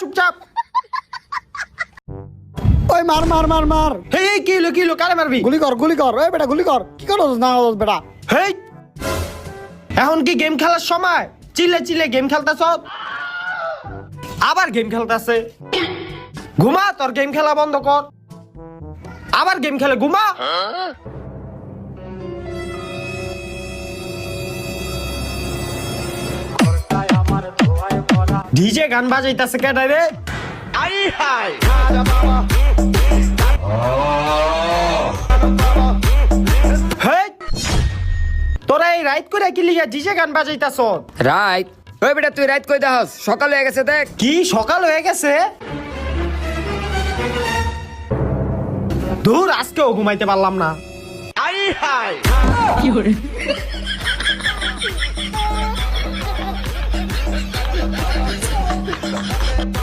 চুপচাপ। ওই মার মার মার মার। হেই কি হলো কি হলো? কারে মারবি? গুলি কর গুলি কর। ওই বেটা গুলি কর। কি করছ না বেটা? হেই। এখন কি গেম খেলার সময়? চিল্লে চিল্লে গেম খেলতেছ আবার গেম খেলতেছে। ঘুমা তোর গেম খেলা বন্ধ কর। আবার গেম খেলে ঘুমা। ডিজে গান বাজাইতাছে কেডা রে হেই তোরা এই রাইট করে কি লিগা ডিজে গান বাজাইতাছ? রাইট ওই বেটা তুই রাইট কই দাস সকাল হয়ে গেছে দেখ। কি সকাল হয়ে গেছে? দূর আজকেও ঘুমাইতে পারলাম না।